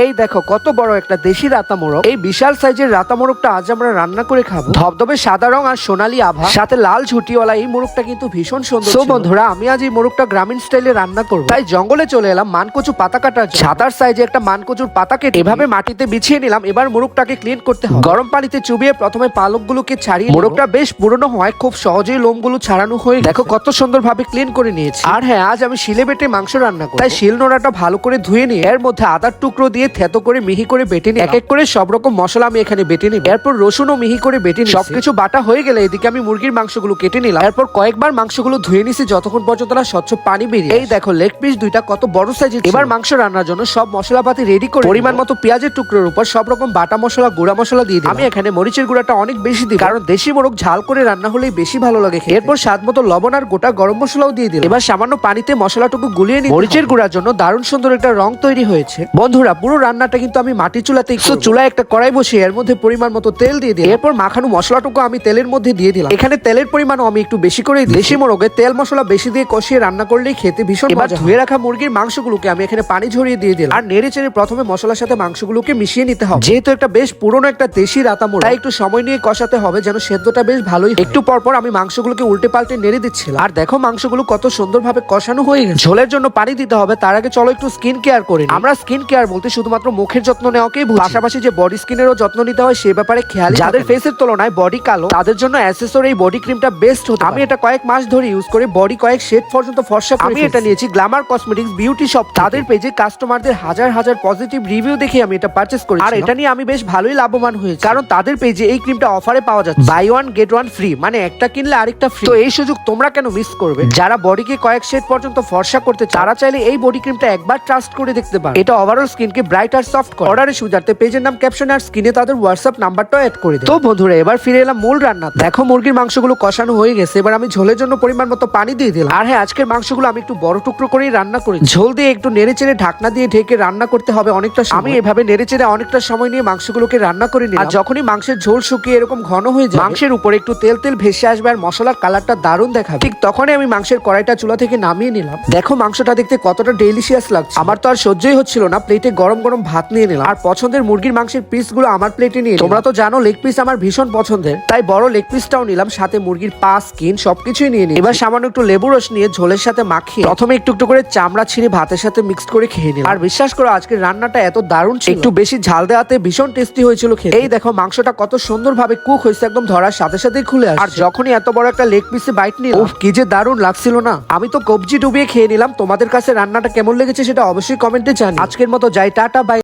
এই দেখো কত বড় একটা দেশি রাতা মোরগ এই বিশাল সাইজের রাতা মোরগটা আজ আমরা রান্না করে খাব। ধবধবে সাদা রং আর সোনালী আভা সাথে লাল ঝুটিওয়ালা এই মোরগটা কিন্তু ভীষণ সুন্দর সো বন্ধুরা আমি আজ এই মোরগটা গ্রামীণ স্টাইলে রান্না করব। তাই জঙ্গলে চলে এলাম মানকচু পাতা কাটার জন্য। ছাতার সাইজে একটা মানকচুর পাতা কেটে এভাবে মাটিতে বিছিয়ে নিলাম এবার মোরগটাকে ক্লিন করতে হবে। গরম পানিতে চুবিয়ে প্রথমে পালকগুলোকে ছাড়িয়ে মোরগটা বেশ পুরনো হয় খুব সহজেই লোমগুলো ছাড়ানো হয়ে। দেখো কত সুন্দর ভাবে ক্লিন করে নিয়েছি। আর হ্যাঁ আজ আমি শিলে বেটে মাংস রান্না করি তাই শিল নোড়াটা ভালো করে ধুয়ে নিয়ে এর মধ্যে আদার টুকরো দিয়ে থেতো করে মিহি করে বেটে নিই এক এক করে সব রকম মশলা আমি এখানে বেটে নিই এরপর রসুনও মিহি করে বেটে নিই সবকিছু বাটা হয়ে গেলে এদিকে আমি মুরগির মাংসগুলো কেটে নিলাম। এরপর কয়েকবার মাংসগুলো ধুয়ে নিছি যতক্ষণ পর্যন্ত না স্বচ্ছ পানি বেরিয়ে এই দেখো লেগ পিস দুইটা কত বড় সাইজের এবার মাংস রান্নার জন্য সব মশলাপাতি রেডি করে পরিমাণ মতো পেঁয়াজের টুকরোর উপর সব রকম বাটা মশলা গুঁড়া মশলা দিয়ে দিই আমি এখানে মরিচের গুঁড়াটা অনেক বেশি দিই কারণ দেশি মোরগ ঝাল করে রান্না হলেই বেশি ভালো লাগে। এরপর স্বাদ মতো লবণ আর গোটা গরম মশলাও দিয়ে দিই এবার সামান্য পানিতে মশলাটুকু গুলিয়ে নিই মরিচের গুঁড়ার জন্য দারুণ সুন্দর একটা রং তৈরি হয়েছে। বন্ধুরা পুরো রান্নাটা কিন্তু আমি মাটি চুলাতে একটু চুলায় একটা কড়াই বসিয়ে এর মধ্যে পরিমাণ মতো তেল দিয়ে দিই এরপর মাখানো মশলাটুকু আমি তেলের মধ্যে দিয়ে দিলাম। এখানে তেলের পরিমাণও আমি একটু বেশি করে দিই। দেশি মোরগে তেল মশলা বেশি দিয়ে কষিয়ে রান্না করলেই খেতে ভীষণ এবার ধুয়ে রাখা মুরগির মাংসগুলোকে আমি এখানে পানি ঝরিয়ে দিয়ে দিলাম। আর নেড়ে চেড়ে প্রথমে মশলার সাথে মাংসগুলোকে মিশিয়ে নিতে হবে। যেহেতু একটা বেশ পুরনো একটা দেশি রাতা মোড় তাই একটু সময় নিয়ে কষাতে হবে যেন সেদ্ধটা বেশ ভালোই। একটু পর পর আমি মাংসগুলোকে উল্টে পাল্টে নেড়ে দিচ্ছিলাম। আর দেখো মাংসগুলো কত সুন্দরভাবে কষানো হয়ে গেছে। ঝোলের জন্য পানি দিতে হবে তার আগে চলো একটু স্কিন কেয়ার করি আমরা স্কিন কেয়ার বলতে শুধুমাত্র মুখের যত্ন নেওয়াকেই বুঝি পাশাপাশি যে বডি স্কিনেরও যত্ন নিতে হয় সে ব্যাপারে খেয়াল যাদের ফেসের তুলনায় বডি কালো তাদের জন্য অ্যাসেসর এই বডি ক্রিমটা বেস্ট হতে আমি এটা কয়েক মাস ধরে ইউজ করে বডি কয়েক শেড পর্যন্ত ফর্সা আমি এটা নিয়েছি গ্ল্যামার কসমেটিক্স বিউটি শপ তাদের পেজে কাস্টমারদের হাজার হাজার পজিটিভ রিভিউ দেখে আমি এটা পারচেস করি আর এটা নিয়ে আমি বেশ ভালোই লাভবান হয়েছি। কারণ তাদের পেজে এই ক্রিমটা অফারে পাওয়া যাচ্ছে। Buy one get one free মানে একটা কিনলে আরেকটা ফ্রি তো এই সুযোগ তোমরা কেন মিস করবে? যারা বডিকে কয়েক শেড পর্যন্ত ফর্সা করতে তারা চাইলে এই বডি ক্রিমটা একবার ট্রাস্ট করে দেখতে পারে। এটা ওভারঅল স্কিনকে ব্রাইট আর সফট করে অর্ডারের সুবিধার্থে পেজের নাম ক্যাপশন আর স্ক্রিনে তাদের হোয়াটসঅ্যাপ নাম্বারটাও অ্যাড করে দেয় তো বন্ধুরা এবার ফিরে এলাম মূল রান্না দেখো মুরগির মাংসগুলো কষানো হয়ে গেছে এবার আমি ঝোলের জন্য পরিমাণ মতো পানি দিয়ে দিলাম। আর হ্যাঁ আজকের মাংসগুলো আমি একটু বড় টুকরো করেই রান্না করি ঝোল দিয়ে একটু নেড়ে চেড়ে ঢাকনা দিয়ে ঢেকে রান্না করতে হবে অনেকটা সময়। আমি এভাবে নেড়ে চেড়ে অনেকটা সময় নিয়ে মাংসগুলোকে রান্না করে নিই আর যখনই মাংসের ঝোল শুকিয়ে এরকম ঘন হয়ে যায় মাংসের উপরে একটু তেল তেল ভেসে আসবে আর মশলার কালারটা দারুণ দেখাবে। ঠিক তখনই আমি মাংসের কড়াইটা চুলা থেকে নামিয়ে নিলাম। দেখো মাংসটা দেখতে কতটা ডেলিশিয়াস লাগছে। আমার তো আর সহ্যই হচ্ছিল না প্লেটে গরম গরম ভাত নিয়ে নিলাম। আর পছন্দের মুরগির মাংসের পিসগুলো আমার প্লেটে নিয়ে তোমরা তো জানো লেগ পিস আমার ভীষণ পছন্দের। তাই বড় লেগ পিসটাও নিলাম, সাথে মুরগির পা স্কিন সবকিছুই নিয়ে নিই এবার সামান্য একটু লেবু রস নিয়ে ঝোলের সাথে মাখিয়ে প্রথমে একটু একটু করে চামড়া ছিঁড়ে ভাতের সাথে মিক্স করে খেয়ে নিলাম। আর বিশ্বাস করো, আজকের রান্নাটা এত দারুণ একটু বেশি ঝাল দেওয়াতে ভীষণ টেস্টি হয়েছিল খেতে। এই দেখো, মাংসটা কত সুন্দরভাবে কুক হয়েছে, একদম ধরার সাথে সাথেই খুলে আর যখনই এত বড় একটা লেগ পিসে বাইট নিয়ে উফ, কি যে দারুণ লাগছিল না। আমি তো কবজি ডুবিয়ে খেয়ে নিলাম। তোমাদের কাছে রান্নাটা কেমন লেগেছে সেটা অবশ্যই কমেন্টে জানি আজকের মতো যাই টাটা বাই